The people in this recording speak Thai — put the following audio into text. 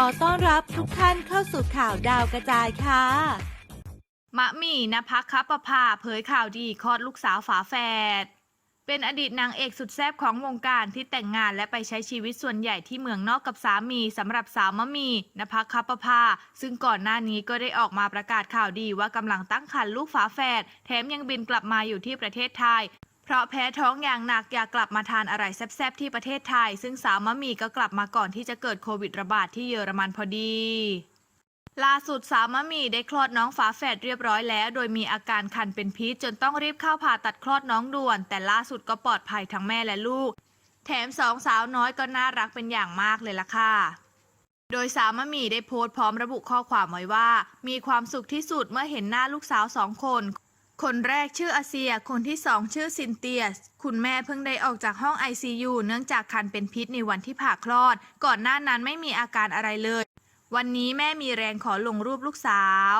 ขอต้อนรับทุกท่านเข้าสู่ข่าวดาวกระจายค่ะ มะมี่นภัคคปภาเผยข่าวดีคลอดลูกสาวฝาแฝด เป็นอดีตนางเอกสุดแซ่บของวงการที่แต่งงานและไปใช้ชีวิตส่วนใหญ่ที่เมืองนอกกับสามีสำหรับสาวมะมี่นภัคคปภา ซึ่งก่อนหน้านี้ก็ได้ออกมาประกาศข่าวดีว่ากำลังตั้งครรภ์ลูกฝาแฝดแถมยังบินกลับมาอยู่ที่ประเทศไทย เพราะแพ้ท้องอย่างหนักอยากกลับมาทานอะไรแซ่บๆที่ประเทศไทย ซึ่งสาวมะหมี่ก็กลับมาก่อนที่จะเกิดโควิดระบาดที่เยอรมันพอดี ล่าสุดสาวมะหมี่ได้คลอดน้องฝาแฝดเรียบร้อยแล้ว โดยมีอาการคันเป็นพิษจนต้องรีบเข้าผ่าตัดคลอดน้องด่วน แต่ล่าสุดก็ปลอดภัยทั้งแม่และลูก แถมสองสาวน้อยก็น่ารักเป็นอย่างมากเลยล่ะค่ะโดยสาวมะหมี่ได้โพสต์พร้อมระบุข้อความไว้ว่า มีความสุขที่สุดเมื่อเห็นหน้าลูกสาวสองคน คนแรกชื่ออาเซีย คนที่สองชื่อซินเตียสคุณแม่เพิ่งได้ออกจากห้อง ICU เนื่องจากคันเป็นพิษในวันที่ผ่าคลอด ก่อนหน้านั้นไม่มีอาการอะไรเลย วันนี้แม่มีแรงขอลงรูปลูกสาว